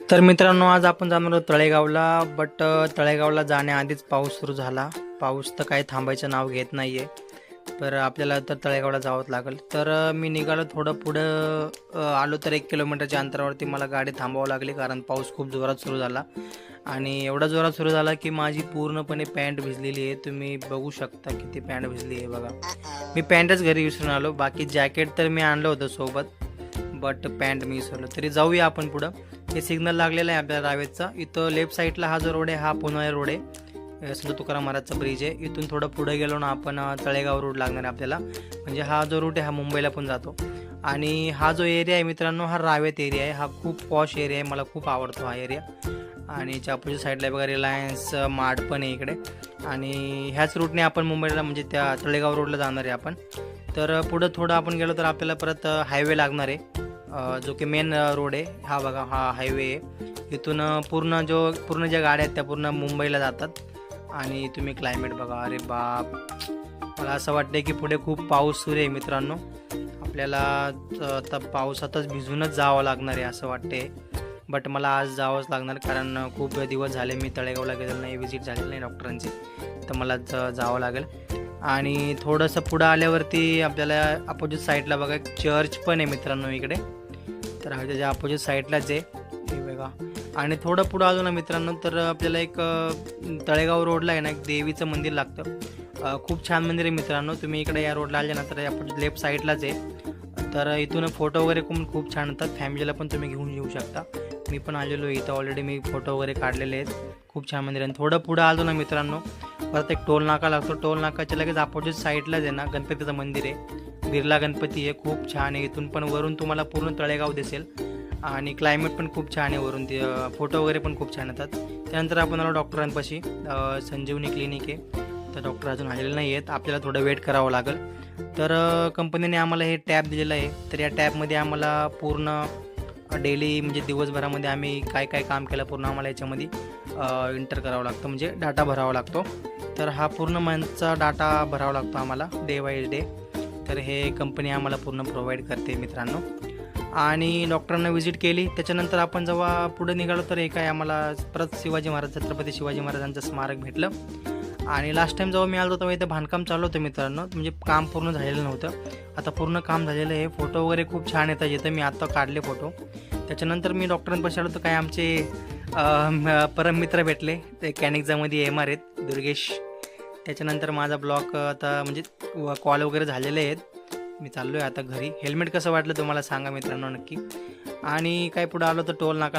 तर मित्रांनो आज आपण जाणार आहोत तळेगावला बट तळेगावला जाण्याआधीच पाऊस सुरू झाला. पाऊस तर काही थांबायचं नाव घेत नाही आहे तर आपल्याला तर तळेगावला जावंच लागेल. तर मी निघालो थोडं पुढं आलो तर एक किलोमीटरच्या अंतरावरती मला गाडी थांबावं लागली कारण पाऊस खूप जोरात सुरू झाला. आणि एवढा जोरात सुरू झाला की माझी पूर्णपणे पॅन्ट भिजलेली आहे. तुम्ही बघू शकता किती पॅन्ट भिजली आहे बघा. मी पॅन्टच घरी विसरून आलो बाकी जॅकेट तर मी आणलं होतं सोबत बट पॅन्ट मी विसरलो. तरी जाऊया आपण पुढं. हे सिग्नल लागलेलं आहे आपल्या रावेतचा इथं लेफ्ट साईडला हा जो रोड आहे हा पुन्हा रोड आहे. संत तुकाराम महाराजचा ब्रिज आहे. इथून थोडं पुढे गेलो ना आपण तळेगाव रोड लागणार आहे आपल्याला. म्हणजे हा जो रूट आहे हा मुंबईला पण जातो. आणि हा जो एरिया आहे मित्रांनो हा रावेत एरिया आहे. हा खूप पॉश एरिया आहे. मला खूप आवडतो हा एरिया आणि याच्या अपोजिट साईडला बघा रिलायन्स मार्ट पण आहे इकडे. आणि ह्याच रूटने आपण मुंबईला म्हणजे त्या तळेगाव रोडला जाणार आहे आपण. तर पुढं थोडं आपण गेलो तर आपल्याला परत हायवे लागणार आहे. जो की मेन रोड आहे. हा बघा हा हायवे आहे. इथून पूर्ण जो पूर्ण ज्या गाड्या आहेत त्या पूर्ण मुंबईला जातात. आणि तुम्ही क्लायमेट बघा अरे बाप. मला असं वाटतंय की पुढे खूप पाऊस सुरू आहे मित्रांनो. आपल्याला आता पावसातच भिजूनच जावं लागणार आहे असं वाटते बट मला आज जावंच लागणार कारण खूप दिवस झाले मी तळेगावला गेलो नाही व्हिजिट झालेलं नाही डॉक्टरांची तर मला ज जावं लागेल. आणि थोडंसं पुढं आल्यावरती आपल्याला अपोजिट साईडला बघा एक चर्च पण आहे मित्रांनो इकडे. तर हा त्याच्या अपोजिट साईडलाच आहे. हे बघा. आणि थोडं पुढं आलो ना मित्रांनो तर आपल्याला एक तळेगाव रोडला आहे ना एक देवीचं मंदिर लागतं. खूप छान मंदिर आहे मित्रांनो. तुम्ही इकडे या रोडला आले ना तर अपोजिट लेफ्ट साईडलाच आहे. तर इथून फोटो वगैरे पण खूप छान येतात. फॅमिलीला पण तुम्ही घेऊन येऊ शकता. मी पण आलेलो आहे इथं ऑलरेडी मी फोटो वगैरे काढलेले आहेत. खूप छान मंदिर आहे. आणि थोडं पुढं आलो ना मित्रांनो परत एक टोल नाका लागतो. टोल नाकाच्या लगेच अपोजिट साईडलाच आहे ना गणपतीचं मंदिर आहे. बिर्ला गणपती आहे खूप छान आहे इथून. पण वरून तुम्हाला पूर्ण तळेगाव दिसेल. आणि क्लायमेट पण खूप छान आहे वरून. ते फोटो वगैरे पण खूप छान येतात. त्यानंतर आपण आलो डॉक्टरांपाशी. संजीवनी क्लिनिक आहे. तर डॉक्टर अजून आलेले नाही आहेत. आपल्याला थोडं वेट करावं लागेल. तर कंपनीने आम्हाला हे टॅब दिलेलं आहे. तर या टॅबमध्ये आम्हाला पूर्ण डेली म्हणजे दिवसभरामध्ये आम्ही काय काय काम केलं पूर्ण आम्हाला याच्यामध्ये इंटर करावं लागतं. म्हणजे डाटा भरावा लागतो. तर हा पूर्ण मंथचा डाटा भरावा लागतो आम्हाला डे वाईज डे तर हे कंपनी आम्हाला पूर्ण प्रोव्हाइड करते मित्रांनो. आणि डॉक्टरांना व्हिजिट केली त्याच्यानंतर आपण जेव्हा पुढे निघालो तर एक आहे आम्हाला परत शिवाजी महाराज छत्रपती शिवाजी महाराजांचं स्मारक भेटलं. आणि लास्ट टाइम जेव्हा मी आलो तेव्हा इथं बांधकाम चालू होतं मित्रांनो. म्हणजे काम पूर्ण झालेलं नव्हतं. आता पूर्ण काम झालेलं आहे. फोटो वगैरे खूप छान येतात जिथं. मी आत्ता काढले फोटो त्याच्यानंतर मी डॉक्टरांपाशी आलो तर काय आमचे परममित्र भेटले. ते कॅनिक्झामध्ये एम आर आहेत दुर्गेश त्याच्यानंतर माझा ब्लॉक आता म्हणजे कॉल वगैरे झालेले आहेत. मी चाललो आहे आता घरी. हेल्मेट कसं वाटलं तुम्हाला सांगा मित्रांनो नक्की. आणि काय पुढं आलो तर टोल नाका